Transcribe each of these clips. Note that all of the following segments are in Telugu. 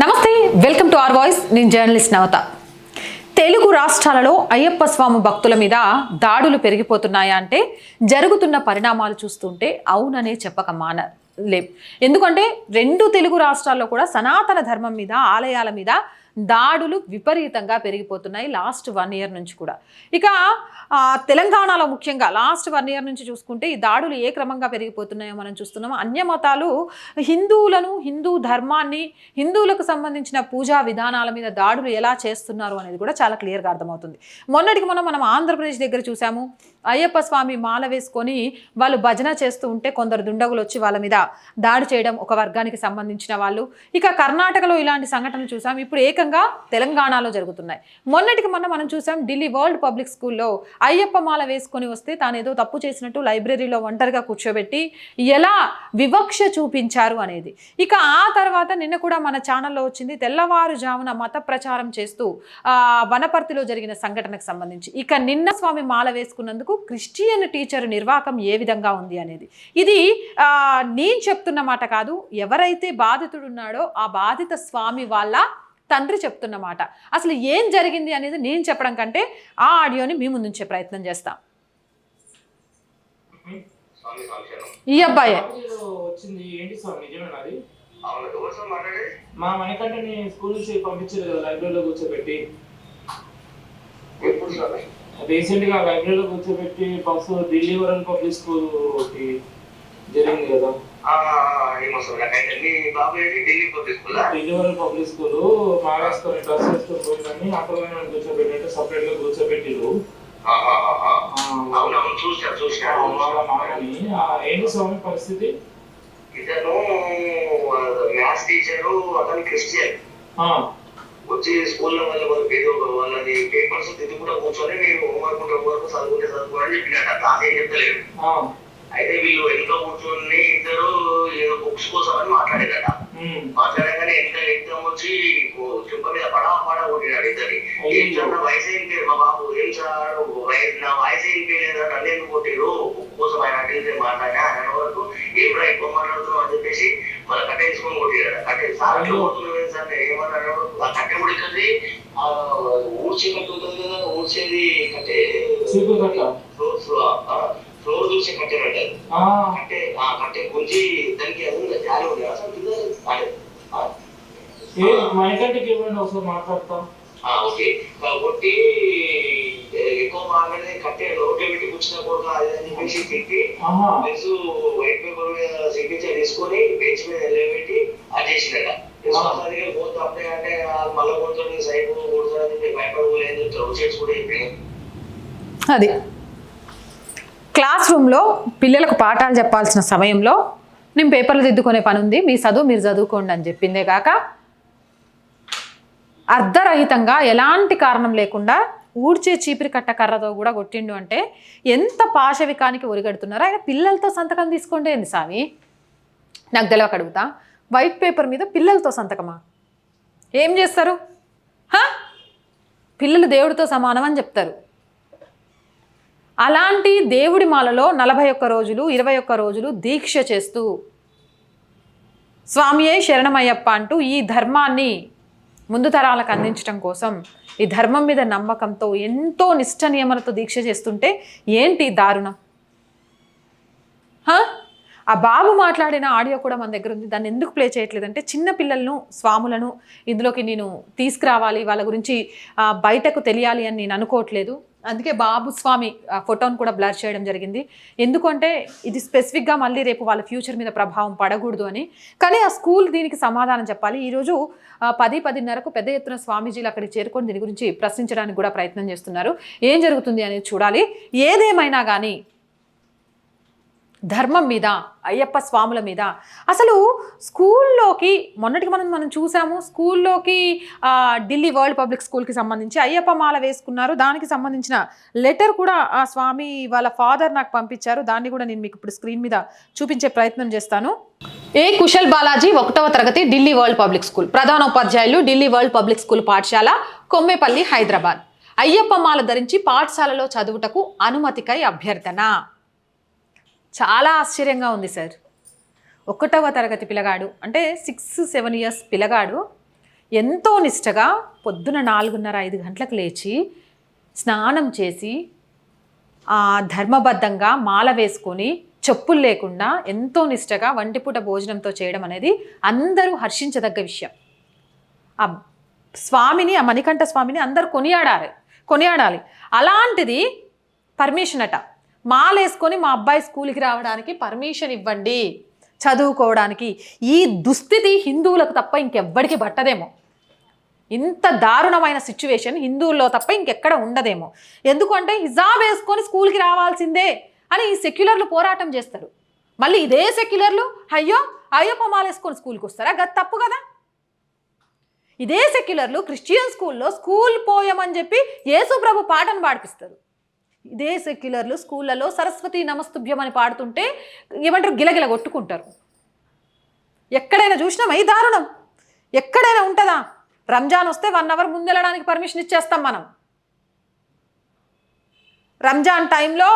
నమస్తే వెల్కమ్ టు ఆర్ వాయిస్. నేను జర్నలిస్ట్ నవత. తెలుగు రాష్ట్రాలలో అయ్యప్ప స్వామి భక్తుల మీద దాడులు పెరిగిపోతున్నాయా అంటే జరుగుతున్న పరిణామాలు చూస్తుంటే అవుననే చెప్పక మాన లేం ఎందుకంటే రెండు తెలుగు రాష్ట్రాల్లో కూడా సనాతన ధర్మం మీద ఆలయాల మీద దాడులు విపరీతంగా పెరిగిపోతున్నాయి లాస్ట్ వన్ ఇయర్ నుంచి కూడా. ఇక తెలంగాణలో ముఖ్యంగా లాస్ట్ వన్ ఇయర్ నుంచి చూసుకుంటే ఈ దాడులు ఏ క్రమంగా పెరిగిపోతున్నాయో మనం చూస్తున్నాం. అన్య మతాలు హిందువులను హిందూ ధర్మాన్ని హిందువులకు సంబంధించిన పూజా విధానాల మీద దాడులు ఎలా చేస్తున్నారు అనేది కూడా చాలా క్లియర్గా అర్థమవుతుంది. మొన్నటికి మనం మనం ఆంధ్రప్రదేశ్ దగ్గర చూసాము అయ్యప్ప స్వామి మాల వేసుకొని వాళ్ళు భజన చేస్తూ ఉంటే కొందరు దుండగులు వచ్చి వాళ్ళ మీద దాడి చేయడం ఒక వర్గానికి సంబంధించిన వాళ్ళు. ఇక కర్ణాటకలో ఇలాంటి సంఘటనలు చూసాం ఇప్పుడు ఏకంగా తెలంగాణలో జరుగుతున్నాయి. మొన్నటికి మొన్న మనం చూసాం ఢిల్లీ వరల్డ్ పబ్లిక్ స్కూల్లో అయ్యప్ప మాల వేసుకొని వస్తే తాను ఏదో తప్పు చేసినట్టు లైబ్రరీలో ఒంటరిగా కూర్చోబెట్టి ఎలా వివక్ష చూపించారు అనేది. ఇక ఆ తర్వాత నిన్న కూడా మన ఛానల్లో వచ్చింది తెల్లవారుజామున మత ప్రచారం చేస్తూ వనపర్తిలో జరిగిన సంఘటనకు సంబంధించి. ఇక నిన్న స్వామి మాల వేసుకున్నందుకు క్రిస్టియన్ టీచర్ నిర్వాకం ఏ విధంగా ఉంది అనేది. ఇది నేను చెప్తున్న మాట కాదు ఎవరైతే బాధితుడు ఉన్నాడో ఆ బాధిత స్వామి వాళ్ళ తండ్రి చెప్తున్న మాట. అసలు ఏం జరిగింది అనేది నేను చెప్పడం కంటే ఆ ఆడియోని మీ ముందుంచే ప్రయత్నం చేస్తాం. ఈ అబ్బాయే. మా మణికంఠని స్కూల్ నుంచి పంపించారు కదా లైబ్రరీలో కూర్చోబెట్టి. రీసెంట్గా లైబ్రరీలో కూర్చోబెట్టి bus Delhi world public school జరిగింది కదా. ఏమో సార్ నాకైతే మీ బాబు ఏది ఢిల్లీ పబ్లిక్ స్కూలా ఢిల్లీ పబ్లిక్ స్కూల్ మావేసుకొని డ్రెస్ వేసుకొని పోయిందని అక్కడ కూర్చోబెట్టి సపరేట్గా కూర్చోబెట్టిరు అవునవును చూసా చూసా వాళ్ళ ఏంటి స్వామి పరిస్థితి? ఇతను మ్యాథ్స్ టీచరు అతను క్రిస్టియన్ వచ్చి స్కూల్లో వాళ్ళ వాళ్ళకి ఏదో ఒక వాళ్ళది పేపర్స్ దిద్దుకుంటూ కూర్చొని మీరు హోంవర్క్ హోంవర్క్ చదువుకుంటే చదువుకోవాలని చెప్పినట్ట. క్లాస్ ఏం చెప్తలేడు. ఆ, అయితే వీళ్ళు వెనుక కూర్చొని ఇద్దరు ఏదో బుక్స్ కోసం అని మాట్లాడేదట మాట్లాడగానే ఎంత ఎగ్జామ్ వచ్చి చుక్క మీద పడా పడా కొట్టినాడు ఇద్దరి ఏం నా వయసు ఏం పేరు మా బాబు? ఏం సార్ నా వయసు ఏం పేరు నన్ను ఎందుకు కొట్టిరు బుక్ కోసం ఆయన అడిగితే మాట్లాడినా ఆయన వరకు రా ఎక్కువ మాట్లాడుతున్నావు? అని చెప్పేసి మళ్ళీ కట్టేసుకొని కొట్టినాడు కట్టే సార్ అట్లా సార్ నేను ఏమన్నాడు ఆ కట్టె ఉడికది ఆ ఊడ్చేటట్టు ఉంటుంది కదా ఊడ్చేది కట్టే. కట్ట? ఫ్లోర్ చూసి కట్టెనంటారు ఆ, కట్టే ఆ కట్టె గుంజి దానికి అది ఉంది, జాలి ఉంది? అసలు కింద అదే. ఆ, ఏ మణికంఠకి ఇవ్వండి ఒకసారి మాట్లాడతాం ఆ, ఓకే. కాబట్టి ఏ, ఎక్కువ మాట్లాడే కట్టే రోడ్డు పెట్టి కూర్చున్న కూడా అది అని చెప్పేసి తిట్టి ఆహా. ప్లస్ వైట్ పేపర్ మీద సిగ్నేచర్ తీసుకొని బెంచ్ మీద నిలబెట్టి అది పోతే అప్పుడే అంటే మళ్ళీ సైడ్ భయపడలేదు చెప్తారు కూడా అది. క్లాస్ పిల్లలకు పాఠాలు చెప్పాల్సిన సమయంలో నేను పేపర్లు దిద్దుకునే పని ఉంది. మీ చదువు మీరు చదువుకోండి అని చెప్పిందే కాక అర్ధరహితంగా ఎలాంటి కారణం లేకుండా ఊడ్చే చీపిరి కట్ట కర్రతో కూడా కొట్టిండు అంటే ఎంత పాశవికానికి ఒరిగడుతున్నారో. ఆయన పిల్లలతో సంతకం తీసుకోండి ఏంది స్వామి నాకు తెలియక అడుగుతా. వైట్ పేపర్ మీద పిల్లలతో సంతకమా? ఏం చేస్తారు? పిల్లలు దేవుడితో సమానం అని చెప్తారు. అలాంటి దేవుడి మాలలో నలభై ఒక్క రోజులు ఇరవై ఒక్క రోజులు దీక్ష చేస్తూ స్వామియే శరణమయ్యప్ప అంటూ ఈ ధర్మాన్ని ముందు తరాలకు అందించడం కోసం ఈ ధర్మం మీద నమ్మకంతో ఎంతో నిష్ట నియమలతో దీక్ష చేస్తుంటే ఏంటి దారుణం? ఆ బాబు మాట్లాడిన ఆడియో కూడా మన దగ్గర ఉంది. దాన్ని ఎందుకు ప్లే చేయట్లేదంటే చిన్న పిల్లలను స్వాములను ఇందులోకి నేను తీసుకురావాలి. వాళ్ళ గురించి బయటకు తెలియాలి అని నేను అనుకోవట్లేదు. అందుకే బాబు స్వామి ఆ ఫోటోను కూడా బ్లర్ చేయడం జరిగింది. ఎందుకంటే ఇది స్పెసిఫిక్గా మళ్ళీ రేపు వాళ్ళ ఫ్యూచర్ మీద ప్రభావం పడకూడదు అని. కానీ ఆ స్కూల్ దీనికి సమాధానం చెప్పాలి. ఈరోజు పది పదిన్నరకు పెద్ద ఎత్తున స్వామీజీలు అక్కడికి చేరుకొని దీని గురించి ప్రశ్నించడానికి కూడా ప్రయత్నం చేస్తున్నారు. ఏం జరుగుతుంది అనేది చూడాలి. ఏదేమైనా కానీ ధర్మం మీద అయ్యప్ప స్వాముల మీద. అసలు స్కూల్లోకి మొన్నటికి మనం మనం చూసాము స్కూల్లోకి ఢిల్లీ వరల్డ్ పబ్లిక్ స్కూల్కి సంబంధించి అయ్యప్ప మాల వేసుకున్నారు. దానికి సంబంధించిన లెటర్ కూడా ఆ స్వామి వాళ్ళ ఫాదర్ నాకు పంపించారు. దాన్ని కూడా నేను మీకు ఇప్పుడు స్క్రీన్ మీద చూపించే ప్రయత్నం చేస్తాను. ఏ కుశల్ బాలాజీ ఒకటవ తరగతి ఢిల్లీ వరల్డ్ పబ్లిక్ స్కూల్. ప్రధానోపాధ్యాయులు ఢిల్లీ వరల్డ్ పబ్లిక్ స్కూల్ పాఠశాల కొమ్మేపల్లి హైదరాబాద్. అయ్యప్ప మాల ధరించి పాఠశాలలో చదువుటకు అనుమతికై అభ్యర్థన. చాలా ఆశ్చర్యంగా ఉంది సార్ ఒకటవ తరగతి పిల్లగాడు అంటే సిక్స్ సెవెన్ ఇయర్స్ పిల్లగాడు ఎంతో నిష్టగా పొద్దున నాలుగున్నర ఐదు గంటలకు లేచి స్నానం చేసి ఆ ధర్మబద్ధంగా మాల వేసుకొని చెప్పులు లేకుండా ఎంతో నిష్టగా వంటిపూట భోజనంతో చేయడం అనేది అందరూ హర్షించదగ్గ విషయం. ఆ స్వామిని ఆ మణికంఠ స్వామిని అందరూ కొనియాడాలి కొనియాడాలి. అలాంటిది పర్మిషన్ అట. మాలేసుకొని మా అబ్బాయి స్కూల్కి రావడానికి పర్మిషన్ ఇవ్వండి చదువుకోవడానికి. ఈ దుస్థితి హిందువులకు తప్ప ఇంకెవ్వడికి పట్టదేమో. ఇంత దారుణమైన సిచ్యువేషన్ హిందువుల్లో తప్ప ఇంకెక్కడ ఉండదేమో. ఎందుకంటే హిజాబ్ వేసుకొని స్కూల్కి రావాల్సిందే అని ఈ సెక్యులర్లు పోరాటం చేస్తారు. మళ్ళీ ఇదే సెక్యులర్లు అయ్యో అయ్యప్ప మాలేసుకొని స్కూల్కి వస్తారా? గది తప్పు కదా. ఇదే సెక్యులర్లు క్రిస్టియన్ స్కూల్లో స్కూల్ పోయమని చెప్పి యేసు ప్రభు పాటను పాడిపిస్తారు. ఇదే సెక్యులర్లు స్కూళ్ళలో సరస్వతి నమస్తుభ్యం అని పాడుతుంటే ఏమంటారు? గిలగిల కొట్టుకుంటారు. ఎక్కడైనా చూసినామా ఈ దారుణం. ఎక్కడైనా ఉంటుందా? రంజాన్ వస్తే వన్ అవర్ ముందెళ్ళడానికి పర్మిషన్ ఇచ్చేస్తాం మనం. రంజాన్ టైంలో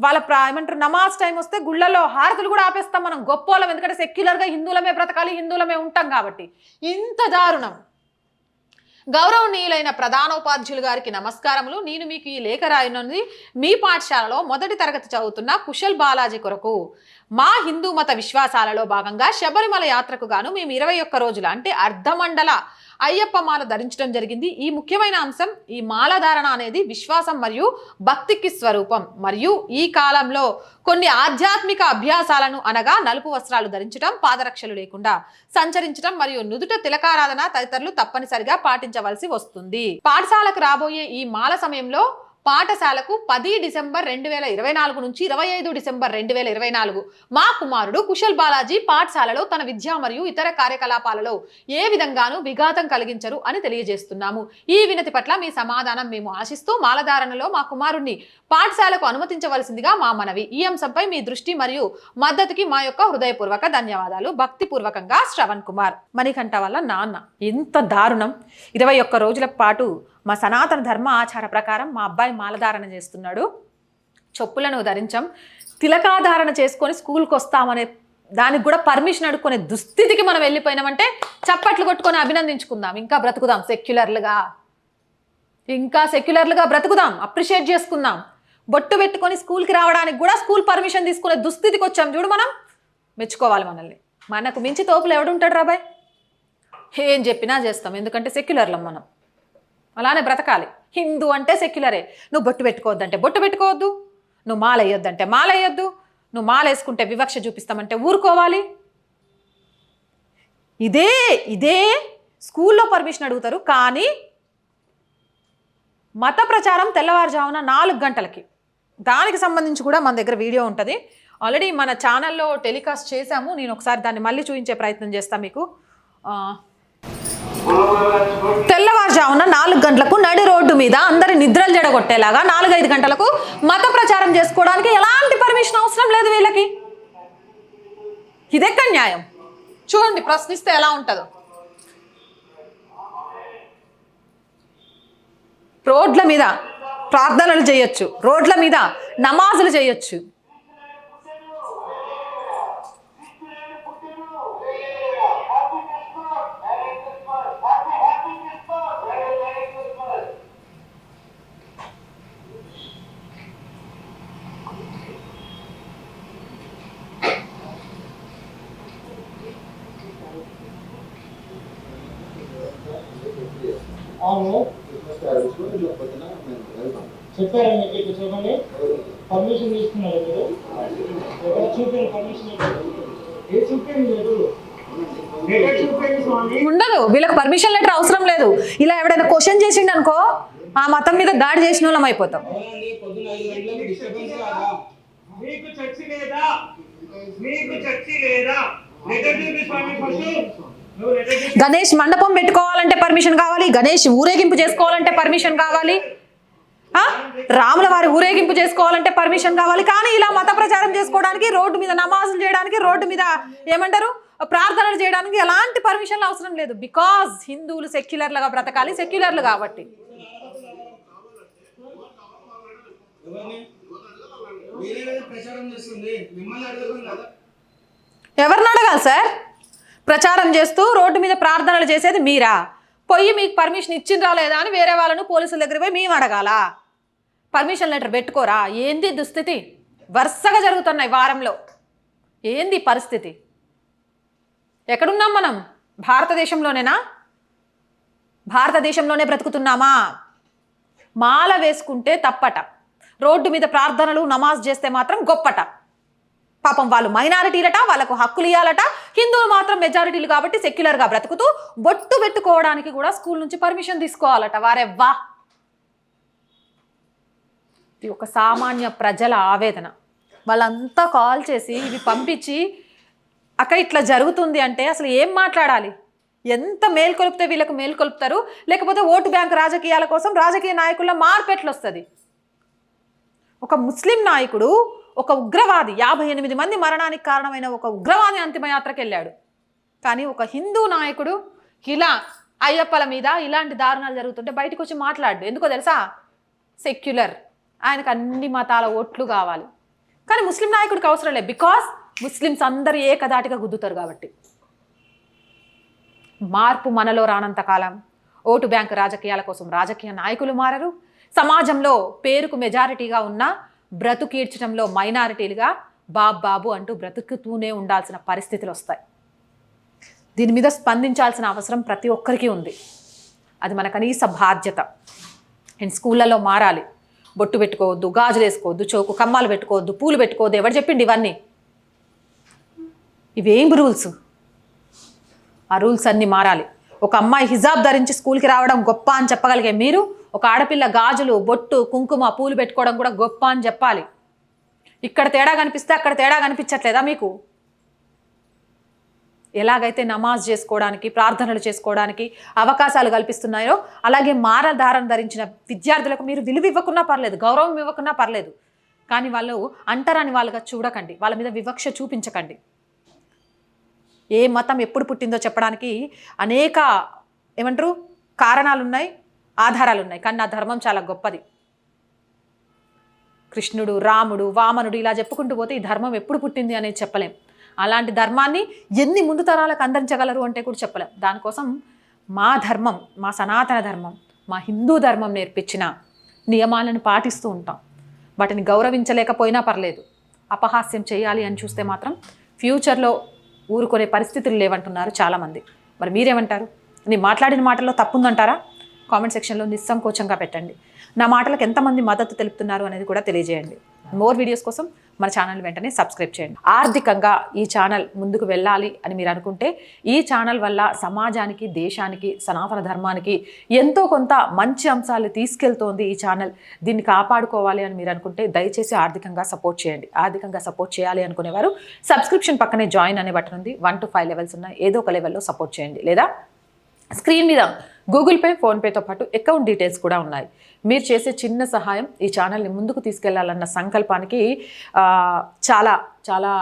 వాళ్ళ ప్రా ఏమంటారు? నమాజ్ టైం వస్తే గుళ్ళలో హారతులు కూడా ఆపేస్తాం మనం. గొప్పోళ్ళం. ఎందుకంటే సెక్యులర్గా హిందువులమే బ్రతకాలి హిందువులమే ఉంటాం కాబట్టి. ఇంత దారుణం. గౌరవనీయులైన ప్రధానోపాధ్యులు గారికి నమస్కారములు. నేను మీకు ఈ లేఖ రాయనున్నది మీ పాఠశాలలో మొదటి తరగతి చదువుతున్న కుశల్ బాలాజీ కొరకు. మా హిందూ మత విశ్వాసాలలో భాగంగా శబరిమల యాత్రకు గాను మేము ఇరవై ఒక్క రోజులు అంటే అర్ధమండల అయ్యప్ప మాల ధరించడం జరిగింది. ఈ ముఖ్యమైన అంశం ఈ మాల ధారణ అనేది విశ్వాసం మరియు భక్తికి స్వరూపం. మరియు ఈ కాలంలో కొన్ని ఆధ్యాత్మిక అభ్యాసాలను అనగా నలుపు వస్త్రాలు ధరించడం పాదరక్షలు లేకుండా సంచరించడం మరియు నుదుట తిలకారాధన తదితరులు తప్పనిసరిగా పాటించవలసి వస్తుంది. పాఠశాలకు రాబోయే ఈ మాల సమయంలో పాఠశాలకు పది డిసెంబర్ రెండు వేల ఇరవై నాలుగు నుంచి ఇరవై ఐదు డిసెంబర్ రెండు వేల ఇరవై నాలుగు మా కుమారుడు కుశల్ బాలాజీ పాఠశాలలో తన విద్య మరియు ఇతర కార్యకలాపాలలో ఏ విధంగానూ విఘాతం కలిగించరు అని తెలియజేస్తున్నాము. ఈ వినతి పట్ల మీ సమాధానం మేము ఆశిస్తూ మాలధారణలో మా కుమారుణ్ణి పాఠశాలకు అనుమతించవలసిందిగా మా మనవి. ఈ అంశంపై మీ దృష్టి మరియు మద్దతుకి మా యొక్క హృదయపూర్వక ధన్యవాదాలు. భక్తిపూర్వకంగా శ్రవణ్ కుమార్. మణికంఠ వల్ల నాన్న ఎంత దారుణం! ఇరవై ఒక్క రోజుల పాటు మా సనాతన ధర్మ ఆచార ప్రకారం మా అబ్బాయి మాలధారణ చేస్తున్నాడు. చెప్పులను ధరించాం. తిలకాధారణ చేసుకొని స్కూల్కి వస్తామనే దానికి కూడా పర్మిషన్ అడుక్కునే దుస్థితికి మనం వెళ్ళిపోయినామంటే చప్పట్లు కొట్టుకొని అభినందించుకుందాం. ఇంకా బ్రతుకుదాం సెక్యులర్లుగా ఇంకా సెక్యులర్లుగా బ్రతుకుదాం. అప్రిషియేట్ చేసుకుందాం. బొట్టు పెట్టుకొని స్కూల్కి రావడానికి కూడా స్కూల్ పర్మిషన్ తీసుకునే దుస్థితికి వచ్చాం. చూడు మనం. మెచ్చుకోవాలి మనల్ని. మనకు మించి తోపులు ఎవడుంటాడు రాబాయ్ ఏం చెప్పినా చేస్తాం. ఎందుకంటే సెక్యులర్లం మనం. అలానే బ్రతకాలి. హిందూ అంటే సెక్యులరే. నువ్వు బొట్టు పెట్టుకోవద్దంటే బొట్టు పెట్టుకోవద్దు. నువ్వు మాల వేయొద్దంటే మాల వేయొద్దు. నువ్వు మాల వేసుకుంటే వివక్ష చూపిస్తామంటే ఊరుకోవాలి. ఇదే ఇదే స్కూల్లో పర్మిషన్ అడుగుతారు కానీ మత ప్రచారం తెల్లవారుజామున నాలుగు గంటలకి. దానికి సంబంధించి కూడా మన దగ్గర వీడియో ఉంటుంది. ఆల్రెడీ మన ఛానల్లో టెలికాస్ట్ చేశాము. నేను ఒకసారి దాన్ని మళ్ళీ చూపించే ప్రయత్నం చేస్తాను మీకు. తెల్లవారుజామున నాలుగు గంటలకు నడి రోడ్డు మీద అందరి నిద్రలు జడగొట్టేలాగా నాలుగైదు గంటలకు మత ప్రచారం చేసుకోవడానికి ఎలాంటి పర్మిషన్ అవసరం లేదు వీళ్ళకి. ఇదెక్క న్యాయం? చూడండి ప్రశ్నిస్తే ఎలా ఉంటుందో. రోడ్ల మీద ప్రార్థనలు చేయొచ్చు. రోడ్ల మీద నమాజులు చేయొచ్చు. చెప్పారా మీకు చూడండి. పర్మిషన్ తీసుకున్నారు మీరు ఎక్కడ చూపించండి పర్మిషన్ ఏ చూపించండి లేదు ఉండదు. వీళ్ళకి పర్మిషన్ లెటర్ అవసరం లేదు. ఇలా ఎవడైనా క్వశ్చన్ చేసిండు అనుకో ఆ మతం మీద దాడి చేసిన వాళ్ళం అయిపోతాం. మీకు చర్చి లేదా? మీకు చర్చి లేదా? గణేష్ మండపం పెట్టుకోవాలంటే పర్మిషన్ కావాలి. గణేష్ ఊరేగింపు చేసుకోవాలంటే పర్మిషన్ కావాలి? రాముల వారి ఊరేగింపు చేసుకోవాలంటే పర్మిషన్ కావాలి. కానీ ఇలా మత ప్రచారం చేసుకోవడానికి రోడ్డు మీద నమాజులు చేయడానికి రోడ్డు మీద ఏమంటారు? ప్రార్థనలు చేయడానికి ఎలాంటి పర్మిషన్లు అవసరం లేదు. బికాజ్ హిందువులు సెక్యులర్లుగా బ్రతకాలి సెక్యులర్లు కాబట్టి. ఎవరిని? అడగాలి సార్? ప్రచారం చేస్తూ రోడ్డు మీద ప్రార్థనలు చేసేది మీరా? పోయి మీకు పర్మిషన్ ఇచ్చిండ్రా లేదా అని వేరే వాళ్ళను పోలీసుల దగ్గర పోయి మేము అడగాల? పర్మిషన్ లెటర్ పెట్టుకోరా? ఏంది దుస్థితి? వరుసగా జరుగుతున్నాయి వారంలో. ఏంది పరిస్థితి? ఎక్కడున్నాం మనం? భారతదేశంలోనేనా? భారతదేశంలోనే బ్రతుకుతున్నామా? మాల వేసుకుంటే తప్పట. రోడ్డు మీద ప్రార్థనలు నమాజ్ చేస్తే మాత్రం గొప్పట. పాపం వాళ్ళు మైనారిటీలట వాళ్ళకు హక్కులు ఇవ్వాలట హిందువులు మాత్రం మెజారిటీలు కాబట్టి సెక్యులర్గా బ్రతుకుతూ బొట్టు పెట్టుకోవడానికి కూడా స్కూల్ నుంచి పర్మిషన్ తీసుకోవాలట. వారే వా ఇది ఒక సామాన్య ప్రజల ఆవేదన. వాళ్ళంతా కాల్ చేసి ఇవి పంపించి అక్క ఇట్లా జరుగుతుంది అంటే అసలు ఏం మాట్లాడాలి? ఎంత మేల్కొలిపితే వీళ్ళకు మేల్కొలుపుతారు? లేకపోతే ఓటు బ్యాంక్ రాజకీయాల కోసం రాజకీయ నాయకుల మార్పెట్లు వస్తుంది ఒక ముస్లిం నాయకుడు ఒక ఉగ్రవాది యాభై ఎనిమిది మంది మరణానికి కారణమైన ఒక ఉగ్రవాది అంతిమయాత్రకు వెళ్ళాడు కానీ ఒక హిందూ నాయకుడు ఇలా అయ్యప్పల మీద ఇలాంటి దారుణాలు జరుగుతుంటే బయటకు వచ్చి మాట్లాడు. ఎందుకో తెలుసా? సెక్యులర్. ఆయనకు అన్ని మతాల ఓట్లు కావాలి. కానీ ముస్లిం నాయకుడికి అవసరం లేదు. బికాస్ ముస్లిమ్స్ అందరూ ఏకదాటిగా గుద్దుతారు కాబట్టి. మార్పు మనలో రానంత కాలం ఓటు బ్యాంకు రాజకీయాల కోసం రాజకీయ నాయకులు మారరు. సమాజంలో పేరుకు మెజారిటీగా ఉన్న బ్రతుకీడ్చడంలో మైనారిటీలుగా బాబ్ బాబు అంటూ బ్రతుకుతూనే ఉండాల్సిన పరిస్థితులు వస్తాయి. దీని మీద స్పందించాల్సిన అవసరం ప్రతి ఒక్కరికి ఉంది. అది మన కనీస బాధ్యత. అండ్ స్కూళ్ళలో మారాలి. బొట్టు పెట్టుకోవద్దు గాజులు వేసుకోవద్దు చోకు కమ్మాలు పెట్టుకోవద్దు పూలు పెట్టుకోవద్దు ఎవరు చెప్పిండి ఇవన్నీ? ఇవేం రూల్స్? ఆ రూల్స్ అన్నీ మారాలి. ఒక అమ్మాయి హిజాబ్ ధరించి స్కూల్కి రావడం గొప్ప అని చెప్పగలిగే మీరు ఒక ఆడపిల్ల గాజులు బొట్టు కుంకుమ పూలు పెట్టుకోవడం కూడా గొప్ప అని చెప్పాలి. ఇక్కడ తేడా కనిపిస్తే అక్కడ తేడా కనిపించట్లేదా మీకు? ఎలాగైతే నమాజ్ చేసుకోవడానికి ప్రార్థనలు చేసుకోవడానికి అవకాశాలు కల్పిస్తున్నాయో అలాగే మారధారణ ధరించిన విద్యార్థులకు మీరు విలువ ఇవ్వకున్నా పర్లేదు గౌరవం ఇవ్వకున్నా పర్లేదు. కానీ వాళ్ళు అంటరాని వాళ్ళగా చూడకండి వాళ్ళ మీద వివక్ష చూపించకండి. ఏ మతం ఎప్పుడు పుట్టిందో చెప్పడానికి అనేక ఏమంటారు కారణాలు ఉన్నాయి ఆధారాలు ఉన్నాయి కానీ నా ధర్మం చాలా గొప్పది. కృష్ణుడు రాముడు వామనుడు ఇలా చెప్పుకుంటూ పోతే ఈ ధర్మం ఎప్పుడు పుట్టింది అనేది చెప్పలేం. అలాంటి ధర్మాన్ని ఎన్ని ముందు తరాలకు అందించగలరు అంటే కూడా చెప్పలేం. దానికోసం మా ధర్మం మా సనాతన ధర్మం మా హిందూ ధర్మం నేర్పించిన నియమాలను పాటిస్తూ ఉంటాం. వాటిని గౌరవించలేకపోయినా పర్లేదు. అపహాస్యం చేయాలి అని చూస్తే మాత్రం ఫ్యూచర్లో ఊరుకునే పరిస్థితులు లేవంటున్నారు చాలామంది. మరి మీరేమంటారు? నేను మాట్లాడిన మాటల్లో తప్పుందంటారా? కామెంట్ సెక్షన్లో నిస్సంకోచంగా పెట్టండి. నా మాటలకు ఎంతమంది మద్దతు తెలుపుతున్నారు అనేది కూడా తెలియజేయండి. మోర్ వీడియోస్ కోసం మన ఛానల్ వెంటనే సబ్స్క్రైబ్ చేయండి. ఆర్థికంగా ఈ ఛానల్ ముందుకు వెళ్ళాలి అని మీరు అనుకుంటే ఈ ఛానల్ వల్ల సమాజానికి దేశానికి సనాతన ధర్మానికి ఎంతో కొంత మంచి అంశాలు తీసుకెళ్తోంది ఈ ఛానల్. దీన్ని కాపాడుకోవాలి అని మీరు అనుకుంటే దయచేసి ఆర్థికంగా సపోర్ట్ చేయండి. ఆర్థికంగా సపోర్ట్ చేయాలి అనుకునేవారు సబ్స్క్రిప్షన్ పక్కనే జాయిన్ అనే బటన్ ఉంది. వన్ టు ఫైవ్ లెవెల్స్ ఉన్నాయి. ఏదో ఒక లెవెల్లో సపోర్ట్ చేయండి. లేదా స్క్రీన్ మీద గూగుల్ పే ఫోన్పేతో పాటు అకౌంట్ డీటెయిల్స్ కూడా ఉన్నాయి. మీరు చేసే చిన్న సహాయం ఈ ఛానల్ని ముందుకు తీసుకెళ్ళాలన్న సంకల్పానికి చాలా చాలా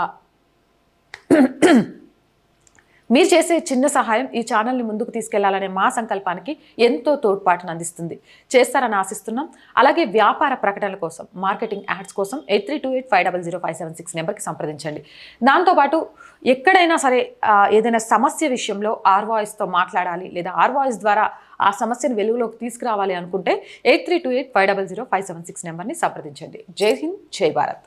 మీరు చేసే చిన్న సహాయం ఈ ఛానల్ని ముందుకు తీసుకెళ్ళాలనే మా సంకల్పానికి ఎంతో తోడ్పాటును అందిస్తుంది. చేస్తారని ఆశిస్తున్నాం. అలాగే వ్యాపార ప్రకటనల కోసం మార్కెటింగ్ యాడ్స్ కోసం eight three two eight five double zero five seven six నెంబర్కి సంప్రదించండి. దాంతోపాటు ఎక్కడైనా సరే ఏదైనా సమస్య విషయంలో ఆర్ వాయిస్తో మాట్లాడాలి లేదా ఆర్ వాయిస్ ద్వారా ఆ సమస్యను వెలుగులోకి తీసుకురావాలి అనుకుంటే eight three two eight five double zero five seven six నెంబర్ని సంప్రదించండి. జై హింద్ జై భారత్.